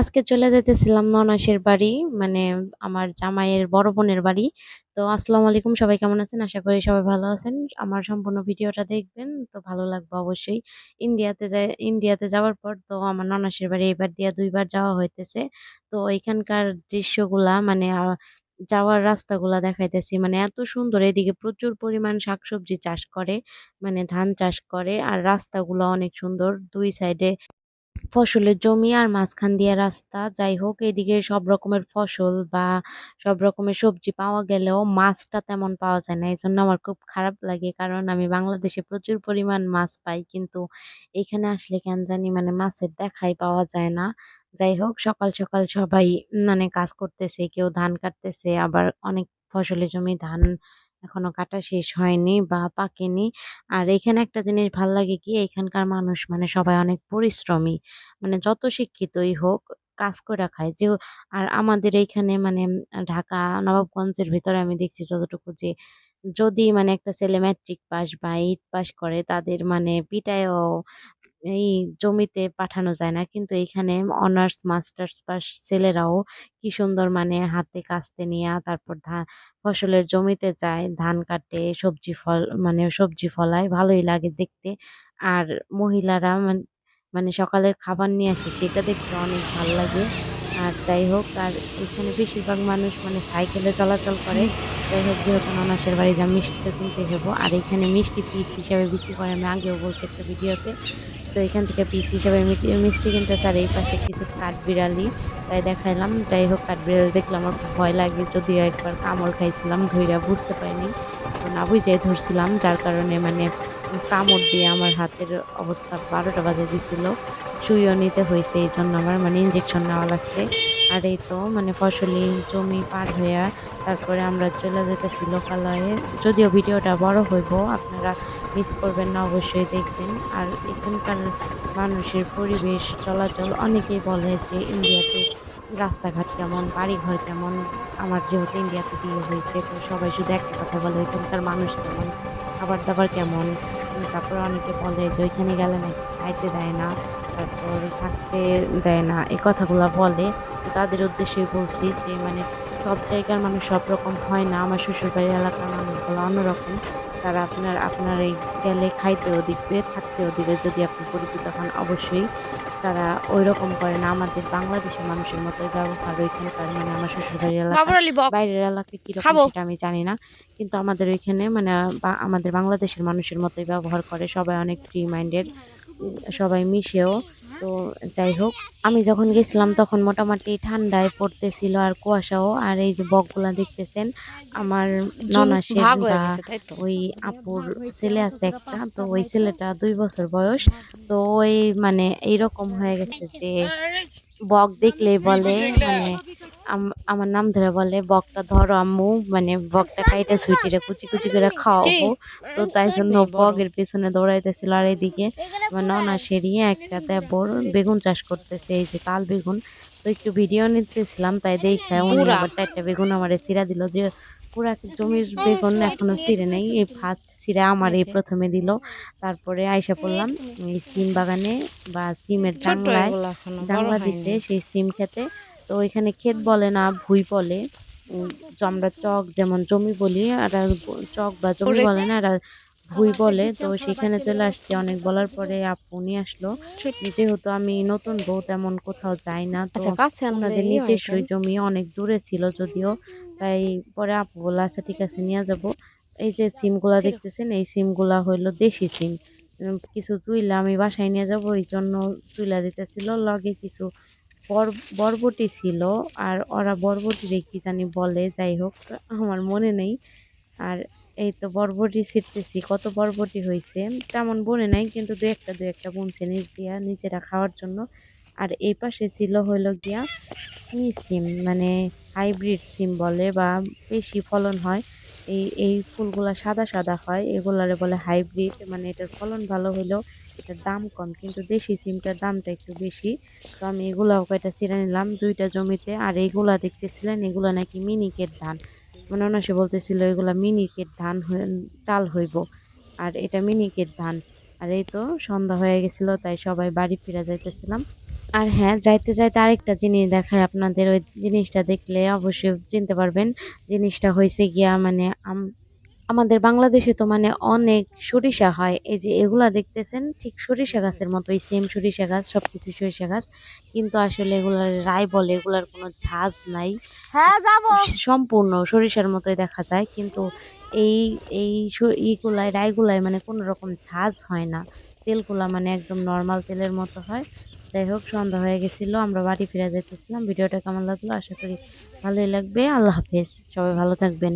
আজকে চলে যেতেছিলাম ননাসের বাড়ি মানে আমার জামাইয়ের বড় বোনের বাড়ি। তো আসসালামু আলাইকুম, সবাই কেমন আছেন? আশা করি সবাই ভালো আছেন। আমার সম্পূর্ণ ভিডিওটা দেখবেন, তো ভালো লাগবে অবশ্যই। ইন্ডিয়াতে যাই, ইন্ডিয়াতে যাওয়ার পর তো আমার ননাসের বাড়ি এবার দিয়া দুইবার যাওয়া হইতেছে। তো এখানকার দৃশ্যগুলা মানে যাওয়ার রাস্তাগুলা দেখাইতেছি। মানে এত সুন্দর, এদিকে প্রচুর পরিমাণ শাকসবজি চাষ করে মানে ধান চাষ করে, আর রাস্তাগুলো অনেক সুন্দর। দুই সাইডে ফসলের জমি আর মাঝখান দিয়ে রাস্তা। যাই হোক, এদিকে সব রকমের ফসল বা সব রকমের সবজি পাওয়া গেলেও মাছটা তেমন পাওয়া যায় না। এই জন্য আমার খুব খারাপ লাগে, কারণ আমি বাংলাদেশে প্রচুর পরিমাণ মাছ পাই, কিন্তু এখানে আসলে কেন জানি মানে মাছের দেখাই পাওয়া যায় না। যাই হোক, সকাল সকাল সবাই মানে কাজ করতেছে, কেউ ধান কাটতেছে, আবার অনেক ফসলের জমি ধান এখনও কাটা শেষ হয়নি বা পাকেনি। আর এখানে একটা জিনিস ভালো লাগে কি, এখানকার মানুষ মানে সবাই অনেক পরিশ্রমী মানে যত শিক্ষিতই হোক, কাজ করে খায়। যে আর আমাদের এইখানে মানে ঢাকা, নবাবগঞ্জের ভিতরে আমি দেখছি যতটুকু যে যদি মানে একটা ছেলে ম্যাট্রিক পাস বা এইট পাস করে, তাদের মানে পিটায়ও এই জমিতে পাঠানো যায় না। কিন্তু এখানে অনার্স, মাস্টার্স পাস ছেলেরাও কি সুন্দর মানে হাতে কাস্তে নিয়ে তারপর ধান ফসলের জমিতে যায়, ধান কাটে, সবজি ফল মানে সবজি ফলায়, ভালোই লাগে দেখতে। আর মহিলারা মান- সকালের খাবার নিয়ে আসে, সেটা দেখতে অনেক ভালো লাগে। আর যাই হোক, আর এখানে বেশিরভাগ মানুষ মানে সাইকেলে চলাচল করে। যাই হোক, যেহেতু নানাসের বাড়ি, যা মিষ্টিটা কিনতে যাব। আর এখানে মিষ্টি পিস হিসাবে বিক্রি করে, আমি আগেও বলছি একটা ভিডিওতে। তো এখান থেকে পিস হিসাবে মিষ্টি কিনতে আর এই পাশে কিছু কাঠবিড়ালি, তাই দেখাইলাম। যাই হোক, কাঠবিড়ালি দেখলে আমার ভয় লাগে। যদিও একবার কামড় খাইছিলাম, ধইরা বুঝতে পারিনি। তো না বুঝে ধরছিলাম, যার কারণে মানে কামড় দিয়ে আমার হাতের অবস্থা বারোটা বাজে দিছিল। সুইও নিতে হয়েছে এই জন্য আমার মানে ইঞ্জেকশন নেওয়া লাগছে। আর এই তো মানে ফসলি জমি পার হইয়া তারপরে আমরা চলে যেতেছি লোকালয়ে। যদিও ভিডিওটা বড় হইব, আপনারা মিস করবেন না, অবশ্যই দেখবেন। আর এখানকার মানুষের পরিবেশ, চলাচল অনেকেই বলে যে ইন্ডিয়াতে রাস্তাঘাট কেমন, বাড়িঘর কেমন। আমার যেহেতু ইন্ডিয়াতে বিয়ে হয়েছে, তো সবাই শুধু একটা কথা বলে, এখানকার মানুষ কেমন খাবার দাবার কেমন। তারপরে অনেকে বলে যে ওইখানে গেলে নাকি খাইতে দেয় না, তারপর থাকতে দেয় না, এই কথাগুলো বলে। তাদের উদ্দেশ্যে বলছি যে মানে সব জায়গার মানুষ সব রকম হয় না, আমার শ্বশুরবাড়ির এলাকার মানুষগুলো অন্যরকম। তারা আপনার আপনার এই গেলে খাইতেও দিবে, থাকতেও দিবে, যদি আপনি পরিচিত হন অবশ্যই। তারা ওই রকম করে না। আমাদের বাংলাদেশের মানুষের মতো ব্যবহার ওইখানকার মানে আমার শ্বশুরবাড়ির এলাকা বাইরের এলাকা কীরকম। সেটা আমি জানি না। কিন্তু আমাদের ওইখানে মানে আমাদের বাংলাদেশের মানুষের মতোই ব্যবহার করে। সবাই অনেক ফ্রি মাইন্ডেড সবাই মিশেও। তো যাই হোক আমি যখন গেছিলাম তখন মোটামুটি ঠান্ডায় পড়তেছিল আর কুয়াশাও। আর এই যে বকগুলা দেখতেছেন আমার ননাসের বা ওই আপুর ছেলে আছে একটা তো ওই ছেলেটা দুই বছর বয়স। তো ওই মানে এইরকম হয়ে গেছে যে বক দেখলেই বলে মানে আম- আমার নাম ধরে বলে বকটা ধরো আম্মু মানে বকটা কাইটা সুইটিরে কুচি কুচি করে খাওয়াবো তো তাই জন্য বকের পেছনে দৌড়াইতেছিল আর এদিকে আমার ননা সেরিয়ে একটা দেবর বেগুন চাষ করতেছে এই যে তাল বেগুন তো একটু ভিডিও নিতেছিলাম তাই দেখে উনি। আবার চারটা বেগুন আমার সিরা দিল যে পুরা জমির বেগুন এখনও সিরে নেই। এই ফার্স্ট সিরা আমার এই প্রথমে দিল। তারপরে আইসা পড়লাম এই সিম বাগানে বা সিমের জানলায়। জাংলায় জাংলা দিছে সেই সিম খেতে। তো ওইখানে ক্ষেত বলে না ভুই বলে। আমরা চক যেমন জমি বলি আর চক বা জমি বলে না আর ভুই বলে তো সেখানে চলে আসছে। অনেক বলার পরে আপু নিয়ে আসলো। যেহেতু আমি নতুন বউ তেমন কোথাও যাই না। তো আচ্ছা ওনাদের কেন? জমি অনেক দূরে ছিল যদিও। তাই পরে আপু বলে আচ্ছা ঠিক আছে নিয়ে যাব। এই যে সিমগুলা। দেখতেছেন এই সিমগুলা হইল দেশি সিম। কিছু তুইলা আমি বাসায় নিয়ে যাব এই জন্য তুইলা দিতেছিল। লগে কিছু বর- বরবটি ছিল আর ওরা বরবটি কি জানি বলে যাই হোক আমার মনে নেই। আর এই তো বরবটি ছিটতেছি, কত বরবটি হয়েছে তেমন বনে নাই, কিন্তু দু একটা দু একটা বুনছে নিচ দিয়া নিজেরা খাওয়ার জন্য। আর এই পাশে ছিল হইল গিয়া কি সিম মানে হাইব্রিড সিম বলে বা বেশি ফলন হয়। এই এই ফুলগুলা সাদা সাদা হয়, এগুলারে বলে হাইব্রিড মানে এটার ফলন ভালো হইলেও এটার দাম কম, কিন্তু দেশি সিমটার দামটা একটু বেশি। তো আমি এগুলাও কয়টা ছিঁড়ে নিলাম, দুইটা জমিতে, আর এইগুলা দেখতেছিলেন, এগুলা নাকি মিনিকেট ধান। মানে সে বলতেছিল, এগুলা মিনিকেট ধান চাল হইব। আর এটা মিনিকেট ধান। আর এই তো সন্ধ্যা হয়ে গেছিল, তাই সবাই বাড়ি ফিরে যাইতেছিলাম। আর হ্যাঁ যাইতে যাইতে আরেকটা জিনিস দেখায় আপনাদের, ওই জিনিসটা দেখলে অবশ্যই চিনতে পারবেন। জিনিসটা হয়েছে গিয়া মানে আম- আমাদের বাংলাদেশে তো মানে অনেক সরিষা হয়। এই যে এগুলা দেখতেছেন ঠিক সরিষা গাছের মতোই সেম সরিষা গাছ সবকিছু সরিষা গাছ। কিন্তু আসলে এগুলার রায় বলে এগুলার কোনো ঝাঁজ নাই। হ্যাঁ যাব। সম্পূর্ণ সরিষার মতোই দেখা যায়। কিন্তু এই এই ইগুলায় রায়গুলায় মানে কোনো রকম ঝাঁজ হয় না। তেলগুলা মানে একদম নর্মাল তেলের মতো হয়। যাই হোক সন্ধ্যা হয়ে গেছিল আমরা বাড়ি ফিরে যেতেছিলাম ভিডিওটা কেমন লাগল? আশা করি ভালোই লাগবে। আল্লাহ হাফেজ। সবাই ভালো থাকবেন।